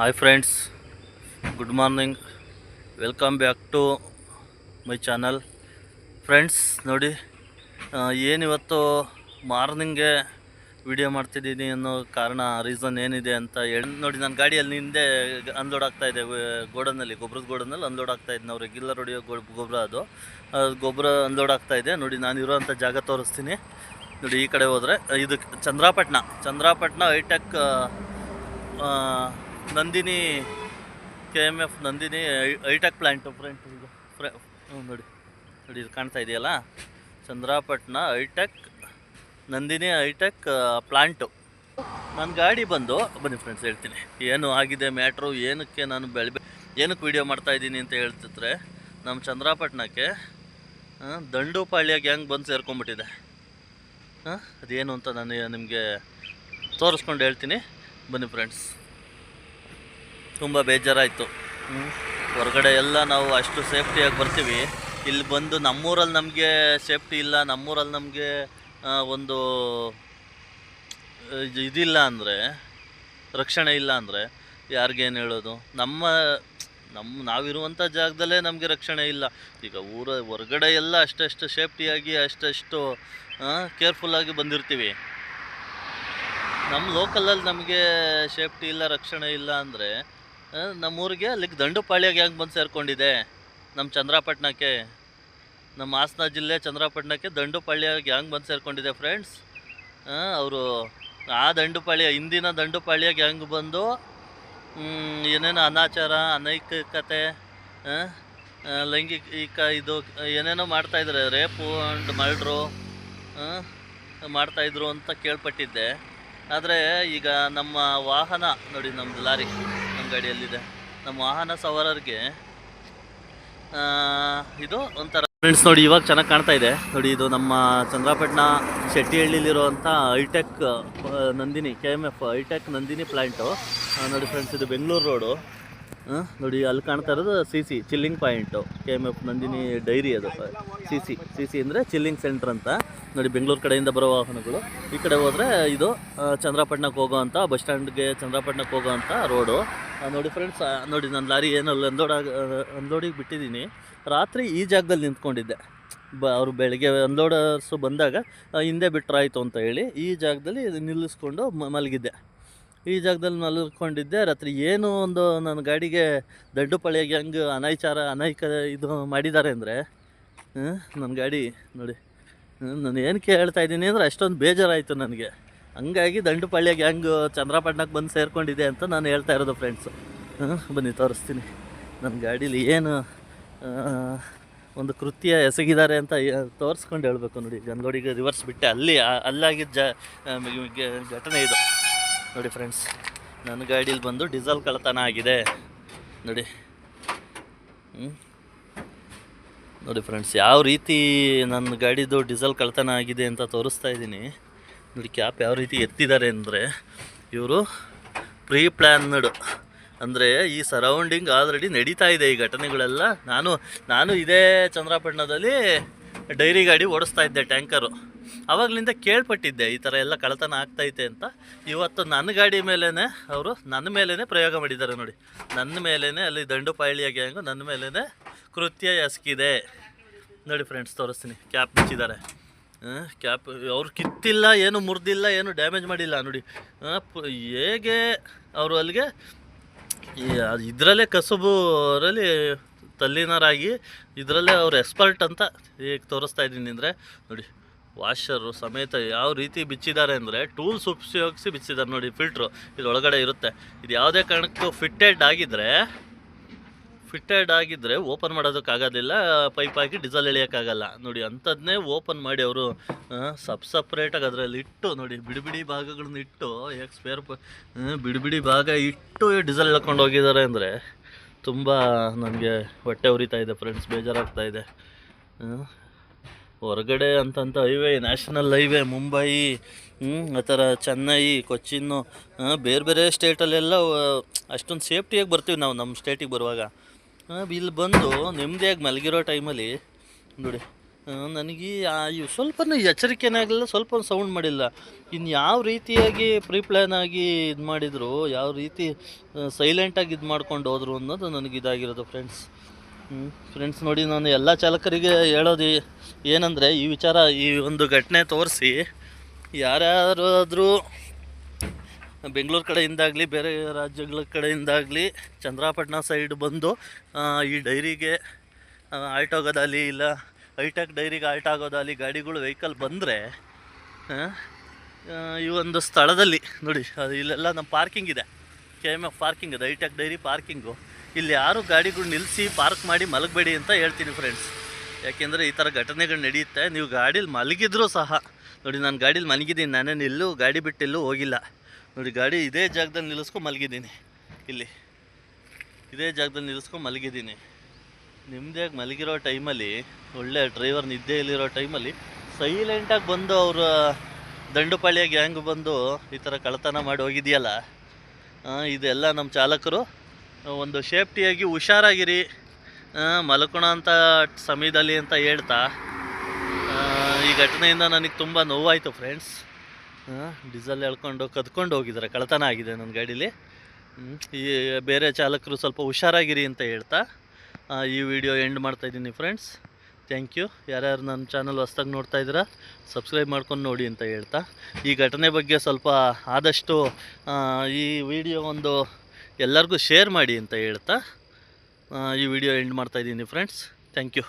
Hi friends good morning welcome back to my channel friends ನೋಡಿ ಏನಿವತ್ತು ಮಾರ್ನಿಂಗೆ video ಮಾಡ್ತಿದ್ದೀನಿ ಅನ್ನೋ ಕಾರಣ ರೀಸನ್ ಏನಿದೆ ಅಂತ ಹೇಳಿ, ನೋಡಿ ನನ್ನ ಗಾಡಿಯಲ್ಲಿ ಹಿಂದೆ ಅನ್ಲೋಡ್ ಆಗ್ತಾಯಿದೆ ಗೋಡನಲ್ಲಿ ಗೊಬ್ಬರದ ಗೋಡನಲ್ಲಿ ಅನ್ಲೋಡ್ ಆಗ್ತಾ ಇದೆ ನಾವು ರೆಗ್ಯುಲರ್ ಹೊಡೆಯೋ ಗೊಬ್ಬರ ಅದು. ಗೊಬ್ಬರ ಅನ್ಲೋಡ್ ಆಗ್ತಾ ಇದೆ. ನೋಡಿ, ನಾನು ಇರೋವಂಥ ಜಾಗ ತೋರಿಸ್ತೀನಿ. ನೋಡಿ, ಈ ಕಡೆ ಹೋದರೆ ಇದು Chandrapattana Chandrapattana hi-tech Nandini K M F Nandini hi-tech plant front ಇದು. ನೋಡಿ. ನೋಡಿ, ಇದು ಕಾಣ್ತಾ ಇದೆಯಲ್ಲ? Chandrapattana hi-tech Nandini hi-tech plant ನನ್ನ ಗಾಡಿ ಬಂದು, ಬನ್ನಿ ಫ್ರೆಂಡ್ಸ್ ಹೇಳ್ತೀನಿ. ಏನು ಆಗಿದೆ ಮ್ಯಾಟ್ರು ಏನಕ್ಕೆ ನಾನು ಬೆಳೆ ಏನಕ್ಕೆ ವೀಡಿಯೋ ಮಾಡ್ತಾ ಇದ್ದೀನಿ ಅಂತ ಹೇಳ್ತಿದ್ರೆ ನಮ್ಮ ಚಂದ್ರಾಪಟ್ಟಣಕ್ಕೆ ದಂಡುಪಾಳ್ಯ ಗ್ಯಾಂಗ್ ಬಂದು ಸೇರ್ಕೊಂಡ್ಬಿಟ್ಟಿದೆ. ಹಾಂ ಅದೇನು ಅಂತ ನಾನು ನಿಮಗೆ ತೋರಿಸ್ಕೊಂಡು ಹೇಳ್ತೀನಿ. ಬನ್ನಿ ಫ್ರೆಂಡ್ಸ್ ತುಂಬ ಬೇಜಾರಾಯಿತು. ಹೊರಗಡೆ ಎಲ್ಲ ನಾವು ಅಷ್ಟು ಸೇಫ್ಟಿಯಾಗಿ ಬರ್ತೀವಿ. ಇಲ್ಲಿ ಬಂದು ನಮ್ಮೂರಲ್ಲಿ ನಮಗೆ ಸೇಫ್ಟಿ ಇಲ್ಲ ನಮ್ಮೂರಲ್ಲಿ ನಮಗೆ ಒಂದು ಇದ್- ಇದಿಲ್ಲ ಅಂದರೆ, ರಕ್ಷಣೆ ಇಲ್ಲ ಅಂದರೆ ಯಾರಿಗೇನು ಹೇಳೋದು? ನಮ್ಮ ನಮ್ಮ ನಾವಿರುವಂಥ ಜಾಗದಲ್ಲೇ ನಮಗೆ ರಕ್ಷಣೆ ಇಲ್ಲ. ಈಗ ಊರ, ಹೊರಗಡೆ ಎಲ್ಲ ಅಷ್ಟೆಷ್ಟು ಸೇಫ್ಟಿಯಾಗಿ ಅಷ್ಟೆಷ್ಟು ಕೇರ್ಫುಲ್ಲಾಗಿ ಬಂದಿರ್ತೀವಿ. ನಮ್ಮ ಲೋಕಲಲ್ಲಿ ನಮಗೆ ಸೇಫ್ಟಿ ಇಲ್ಲ, ರಕ್ಷಣೆ ಇಲ್ಲ ಅಂದರೆ ನಮ್ಮೂರಿಗೆ ಅಲ್ಲಿಗೆ ದಂಡುಪಾಳ್ಯಾಗ ಹೆಂಗೆ ಬಂದು ಸೇರಿಕೊಂಡಿದೆ? ನಮ್ಮ ಚಂದ್ರಪಟ್ಟಣಕ್ಕೆ ನಮ್ಮ ಹಾಸನ ಜಿಲ್ಲೆ ಚಂದ್ರಪಟ್ಟಣಕ್ಕೆ ದಂಡುಪಾಳ್ಯ ಹೆಂಗೆ ಬಂದು ಸೇರಿಕೊಂಡಿದೆ ಫ್ರೆಂಡ್ಸ್ ಅವರು ಆ ದಂಡುಪಾಳ್ಯ, ಹಿಂದಿನ ದಂಡುಪಾಳ್ಯ ಹೆಂಗೆ ಬಂದು ಏನೇನೋ ಅನಾಚಾರ ಅನೈಕಿಕತೆ ಲೈಂಗಿಕ ಇದು, ಏನೇನೋ ಮಾಡ್ತಾಯಿದ್ದಾರೆ ರೇಪು ಆ್ಯಂಡ್ ಮರ್ಡ್ರು ಮಾಡ್ತಾಯಿದ್ರು ಅಂತ ಕೇಳ್ಪಟ್ಟಿದ್ದೆ. ಆದರೆ ಈಗ ನಮ್ಮ ವಾಹನ ನೋಡಿ ನಮ್ಮದು ಲಾರಿ. ಗಾಡಿಯಲ್ಲಿದೆ. ನಮ್ಮ ವಾಹನ ಸವಾರರಿಗೆ ಇದು ಒಂಥರ ಫ್ರೆಂಡ್ಸ್ ನೋಡಿ, ಇವಾಗ ಚೆನ್ನಾಗಿ ಕಾಣ್ತಾ ಇದೆ. ನೋಡಿ, ಇದು ನಮ್ಮ Chandrapattana ಶೆಟ್ಟಿಹಳ್ಳಿಲಿರುವಂಥ hi-tech Nandini K M F hi-tech Nandini plant ನೋಡಿ ಫ್ರೆಂಡ್ಸ್ ಇದು ಬೆಂಗಳೂರು ರೋಡು ನೋಡಿ, ಅಲ್ಲಿ ಕಾಣ್ತಾ ಇರೋದು C C chilling point K M F Nandini dairy ಅದು. ಸಿ ಸಿ ಸಿ ಸಿ ಅಂದರೆ ಚಿಲ್ಲಿಂಗ್ ಸೆಂಟ್ರ್ ಅಂತ. ನೋಡಿ ಬೆಂಗಳೂರು ಕಡೆಯಿಂದ ಬರೋ ವಾಹನಗಳು. ಈ ಕಡೆ ಹೋದರೆ ಇದು ಚಂದ್ರಪಟ್ಟಣಕ್ಕೆ ಹೋಗೋ ಅಂತ ಬಸ್ ಸ್ಟ್ಯಾಂಡ್ಗೆ ಚಂದ್ರಾಪಟ್ಟಣಕ್ಕೆ ಹೋಗೋವಂಥ ರೋಡು. ಆ, ನೋಡಿ ಫ್ರೆಂಡ್ಸ್ ನೋಡಿ ನಾನು ಲಾರಿ ಏನೋ ಅನ್ಲೋಡ್ ಅಂದೋಡಿಗೆ ಬಿಟ್ಟಿದ್ದೀನಿ. ರಾತ್ರಿ ಈ ಜಾಗದಲ್ಲಿ ನಿಂತ್ಕೊಂಡಿದ್ದೆ. ಬ ಅವರು ಬೆಳಗ್ಗೆ ಅನ್ಲೋಡರ್ಸು ಬಂದಾಗ ಹಿಂದೆ ಬಿಟ್ಟರಾಯಿತು ಅಂತ ಹೇಳಿ ಈ ಜಾಗದಲ್ಲಿ ನಿಲ್ಲಿಸ್ಕೊಂಡು ಮಲಗಿದ್ದೆ. ಈ ಜಾಗದಲ್ಲಿ ಮಲ್ಕೊಂಡಿದ್ದೆ ರಾತ್ರಿ ಏನು ಒಂದು ನನ್ನ ಗಾಡಿಗೆ ದಂಡುಪಾಳ್ಯಗೆ ಹೆಂಗೆ ಅನಾಚಾರ ಅನಾಯಿಕ ಇದು ಮಾಡಿದ್ದಾರೆ ಅಂದರೆ ನನ್ನ ಗಾಡಿ ನೋಡಿ. ನಾನು ಏನು ಹೇಳ್ತಾ ಇದ್ದೀನಿ ಅಂದರೆ ಅಷ್ಟೊಂದು ಬೇಜಾರಾಯಿತು ನನಗೆ. ಹಂಗಾಗಿ ದಂಡುಪಾಳ್ಯ ಗ್ಯಾಂಗ್ ಚಂದ್ರಪಟ್ಟಣಕ್ಕೆ ಬಂದು ಸೇರ್ಕೊಂಡಿದೆ ಅಂತ ನಾನು ಹೇಳ್ತಾ ಇರೋದು ಫ್ರೆಂಡ್ಸು ಬನ್ನಿ ತೋರಿಸ್ತೀನಿ. ನನ್ನ ಗಾಡೀಲಿ ಏನು ಒಂದು ಕೃತ್ಯ ಎಸಗಿದ್ದಾರೆ ಅಂತ ತೋರಿಸ್ಕೊಂಡು ಹೇಳಬೇಕು ನೋಡಿ. ಗಂಗೋಡಿಗೆ ರಿವರ್ಸ್ ಬಿಟ್ಟೆ. ಅಲ್ಲಿ ಅಲ್ಲಾಗಿದ್ದ ಜ ಘಟನೆ ಇದು. ನೋಡಿ ಫ್ರೆಂಡ್ಸ್ ನನ್ನ ಗಾಡೀಲಿ ಬಂದು ಡೀಸೆಲ್ ಕಳ್ಳತನ ಆಗಿದೆ. ನೋಡಿ. ಹ್ಞೂ ನೋಡಿ ಫ್ರೆಂಡ್ಸ್ ಯಾವ ರೀತಿ ನನ್ನ ಗಾಡಿದು ಡೀಸೆಲ್ ಕಳ್ತನ ಆಗಿದೆ ಅಂತ ತೋರಿಸ್ತಾ ಇದ್ದೀನಿ. ನೋಡಿ ಕ್ಯಾಪ್ ಯಾವ ರೀತಿ ಎತ್ತಿದ್ದಾರೆ ಅಂದರೆ, ಇವರು ಪ್ರೀ ಪ್ಲ್ಯಾನ್ಡ್ ಅಂದರೆ ಈ ಸರೌಂಡಿಂಗ್ ಆಲ್ರೆಡಿ ನಡೀತಾ ಇದೆ ಈ ಘಟನೆಗಳೆಲ್ಲ. ನಾನು ನಾನು ಇದೇ ಚಂದ್ರಪಟ್ಟಣದಲ್ಲಿ ಡೈರಿ ಗಾಡಿ ಓಡಿಸ್ತಾ ಇದ್ದೆ ಟ್ಯಾಂಕರು ಆವಾಗಲಿಂದ ಕೇಳ್ಪಟ್ಟಿದ್ದೆ ಈ ಥರ ಎಲ್ಲ ಕಳ್ಳತನ ಆಗ್ತೈತೆ ಅಂತ. ಇವತ್ತು ನನ್ನ ಗಾಡಿ ಮೇಲೇ ಅವರು ನನ್ನ ಮೇಲೇ ಪ್ರಯೋಗ ಮಾಡಿದ್ದಾರೆ ನೋಡಿ. ನನ್ನ ಮೇಲೇ ಅಲ್ಲಿ ದಂಡುಪಾಳ್ಯ ಗ್ಯಾಂಗು ನನ್ನ ಮೇಲೇ ಕೃತ್ಯ ಎಸ್ಕಿದೆ. ನೋಡಿ ಫ್ರೆಂಡ್ಸ್ ತೋರಿಸ್ತೀನಿ. ಕ್ಯಾಪ್ ಬಿಚ್ಚಿದ್ದಾರೆ. ಕ್ಯಾಪ್ ಅವ್ರು ಕಿತ್ತಿಲ್ಲ, ಏನು ಮುರಿದಿಲ್ಲ, ಏನು ಡ್ಯಾಮೇಜ್ ಮಾಡಿಲ್ಲ ನೋಡಿ. ಹೇಗೆ ಅವರು ಅಲ್ಲಿಗೆ ಇದರಲ್ಲೇ ಕಸುಬುರಲ್ಲಿ ತಲ್ಲಿನರಾಗಿ ಇದರಲ್ಲೇ ಅವ್ರು ಎಕ್ಸ್ಪರ್ಟ್ ಅಂತ ಈಗ ತೋರಿಸ್ತಾ ಇದ್ದೀನಿ ಅಂದರೆ ನೋಡಿ. ವಾಷರು ಸಮೇತ ಯಾವ ರೀತಿ ಬಿಚ್ಚಿದ್ದಾರೆ ಅಂದರೆ ಟೂಲ್ಸ್ ಉಪಯೋಗಿಸಿ ಬಿಚ್ಚಿದ್ದಾರೆ ನೋಡಿ, ಫಿಲ್ಟ್ರು ಒಳಗಡೆ ಇರುತ್ತೆ ಇದು ಯಾವುದೇ ಕಾರಣಕ್ಕೂ ಫಿಟ್ಟೆಡ್ ಆಗಿದ್ದರೆ ಫಿಟ್ಟೆಡ್ ಆಗಿದ್ದರೆ ಓಪನ್ ಮಾಡೋದಕ್ಕಾಗೋದಿಲ್ಲ ಪೈಪ್ ಹಾಕಿ ಡೀಸೆಲ್ ಎಳಿಯೋಕ್ಕಾಗಲ್ಲ ನೋಡಿ ಅಂಥದ್ದನ್ನೇ ಓಪನ್ ಮಾಡಿ ಅವರು ಸಬ್ ಸಪ್ರೇಟಾಗಿ ಅದರಲ್ಲಿ ಇಟ್ಟು ನೋಡಿ, ಬಿಡಿಬಿಡಿ ಬಿಡಿ ಭಾಗಗಳನ್ನ ಇಟ್ಟು ಯಾಕೆ ಸ್ಪೇರ್ ಬಿಡಿಬಿಡಿ ಬಿಡಿ ಬಿಡಿ ಭಾಗ ಇಟ್ಟು ಡೀಸೆಲ್ ಎಳ್ಕೊಂಡು ಹೋಗಿದ್ದಾರೆ ಅಂದರೆ ತುಂಬ ನನಗೆ ಹೊಟ್ಟೆ ಉರಿತಾ ಇದೆ ಫ್ರೆಂಡ್ಸ್ ಬೇಜಾರಾಗ್ತಾ ಇದೆ. ಹೊರಗಡೆ ಅಂತಂತ ಹೈವೇ, ನ್ಯಾಷನಲ್ ಹೈವೇ, ಮುಂಬೈ ಆ ಥರ ಚೆನ್ನೈ, ಕೊಚ್ಚಿನ್ನು ಬೇರೆ ಬೇರೆ ಸ್ಟೇಟಲ್ಲೆಲ್ಲ ಅಷ್ಟೊಂದು ಸೇಫ್ಟಿಯಾಗಿ ಬರ್ತೀವಿ ನಾವು ನಮ್ಮ ಸ್ಟೇಟಿಗೆ ಬರುವಾಗ. ಇಲ್ಲಿ ಬಂದು ನೆಮ್ಮದಿಯಾಗಿ ಮಲಗಿರೋ ಟೈಮಲ್ಲಿ, ನೋಡಿ ನನಗೆ ಈ ಸ್ವಲ್ಪನೂ ಎಚ್ಚರಿಕೆನೇ ಆಗಲಿಲ್ಲ ಸ್ವಲ್ಪ ಸೌಂಡ್ ಮಾಡಿಲ್ಲ. ಇನ್ನು ಯಾವ ರೀತಿಯಾಗಿ ಪ್ರೀ ಪ್ಲ್ಯಾನ್ ಆಗಿ ಇದು ಮಾಡಿದರು ಯಾವ ರೀತಿ ಸೈಲೆಂಟಾಗಿ ಇದು ಮಾಡ್ಕೊಂಡು ಹೋದರು ಅನ್ನೋದು ನನಗೆ ಇದಾಗಿರೋದು ಫ್ರೆಂಡ್ಸ್ ಫ್ರೆಂಡ್ಸ್ ನೋಡಿ, ನಾನು ಎಲ್ಲ ಚಾಲಕರಿಗೆ ಹೇಳೋದು ಏನಂದರೆ, ಈ ವಿಚಾರ ಈ ಒಂದು ಘಟನೆ ತೋರಿಸಿ ಯಾರ್ಯಾರಾದರೂ ಬೆಂಗಳೂರು ಕಡೆಯಿಂದಾಗಲಿ, ಬೇರೆ ರಾಜ್ಯಗಳ ಕಡೆಯಿಂದಾಗಲಿ ಚಂದ್ರಾಪಟ್ಟಣ ಸೈಡ್ ಬಂದು ಈ ಡೈರಿಗೆ ಆಲ್ಟ್ ಆಗೋದಾಗಲಿ ಇಲ್ಲ, ಹೈಟೆಕ್ ಡೈರಿಗೆ ಆಲ್ಟ್ ಆಗೋದಾಗಲಿ ಗಾಡಿಗಳು ವೆಹಿಕಲ್ ಬಂದರೆ ಈ ಒಂದು ಸ್ಥಳದಲ್ಲಿ, ನೋಡಿ ಇಲ್ಲೆಲ್ಲ ನಮ್ಮ ಪಾರ್ಕಿಂಗ್ ಇದೆ. ಕೆ ಎಂ ಎಫ್ ಪಾರ್ಕಿಂಗ್ ಇದೆ, ಹೈಟೆಕ್ ಡೈರಿ ಪಾರ್ಕಿಂಗು ಇಲ್ಲಿ ಯಾರು ಗಾಡಿಗಳು ನಿಲ್ಲಿಸಿ ಪಾರ್ಕ್ ಮಾಡಿ ಮಲಗಬೇಡಿ ಅಂತ ಹೇಳ್ತೀನಿ ಫ್ರೆಂಡ್ಸ್ ಯಾಕೆಂದರೆ ಈ ಥರ ಘಟನೆಗಳು ನಡೆಯುತ್ತೆ. ನೀವು ಗಾಡೀಲಿ ಮಲಗಿದ್ರೂ ಸಹ, ನೋಡಿ ನಾನು ಗಾಡೀಲಿ ಮಲಗಿದ್ದೀನಿ, ನಾನೇನು ಎಲ್ಲೂ ಗಾಡಿ ಬಿಟ್ಟು ಎಲ್ಲೂ ಹೋಗಿಲ್ಲ. ನೋಡಿ ಗಾಡಿ ಇದೇ ಜಾಗದಲ್ಲಿ ನಿಲ್ಲಿಸ್ಕೊಂಡು ಮಲಗಿದ್ದೀನಿ. ಇಲ್ಲಿ, ಇದೇ ಜಾಗದಲ್ಲಿ ನಿಲ್ಲಿಸ್ಕೊಂಡು ಮಲಗಿದ್ದೀನಿ. ನಿಮ್ಮದೇ ಮಲಗಿರೋ ಟೈಮಲ್ಲಿ, ಒಳ್ಳೆ ಡ್ರೈವರ್ ನಿದ್ದೆಯಲ್ಲಿರೋ ಟೈಮಲ್ಲಿ ಸೈಲೆಂಟಾಗಿ ಬಂದು ಅವರ, ದಂಡುಪಾಳ್ಯ ಗ್ಯಾಂಗ್ ಬಂದು ಈ ಥರ ಕಳ್ಳತನ ಮಾಡಿ ಹೋಗಿದೆಯಲ್ಲ? ಇದೆಲ್ಲ ನಮ್ಮ ಚಾಲಕರು ಒಂದು ಸೇಫ್ಟಿಯಾಗಿ ಹುಷಾರಾಗಿರಿ ಮಲಕೋಣ ಅಂತ ಸಮಯದಲ್ಲಿ ಅಂತ ಹೇಳ್ತಾ ಈ ಘಟನೆಯಿಂದ ನನಗೆ ತುಂಬ ನೋವಾಯಿತು ಫ್ರೆಂಡ್ಸ್ ಡೀಸೆಲ್ ಎಳ್ಕೊಂಡು ಕದ್ಕೊಂಡು ಹೋಗಿದ್ದಾರೆ ಕಳತನ ಆಗಿದೆ ನನ್ನ ಗಾಡೀಲಿ. ಈ ಬೇರೆ ಚಾಲಕರು ಸ್ವಲ್ಪ ಹುಷಾರಾಗಿರಿ ಅಂತ ಹೇಳ್ತಾ ಈ ವಿಡಿಯೋ ಎಂಡ್ ಮಾಡ್ತಾಯಿದ್ದೀನಿ ಫ್ರೆಂಡ್ಸ್ ಥ್ಯಾಂಕ್ ಯು ಯಾರ್ಯಾರು ನನ್ನ ಚಾನಲ್ ಹೊಸ್ದಾಗಿ ನೋಡ್ತಾ ಇದ್ದೀರಾ ಸಬ್ಸ್ಕ್ರೈಬ್ ಮಾಡ್ಕೊಂಡು ನೋಡಿ ಅಂತ ಹೇಳ್ತಾ. ಈ ಘಟನೆ ಬಗ್ಗೆ ಸ್ವಲ್ಪ ಆದಷ್ಟು ಈ ವಿಡಿಯೋ ಒಂದು ಎಲ್ಲರಿಗೂ ಶೇರ್ ಮಾಡಿ ಅಂತ ಹೇಳ್ತಾ ಈ ವಿಡಿಯೋ ಎಂಡ್ ಮಾಡ್ತಾಯಿದ್ದೀನಿ ಫ್ರೆಂಡ್ಸ್ ಥ್ಯಾಂಕ್ ಯು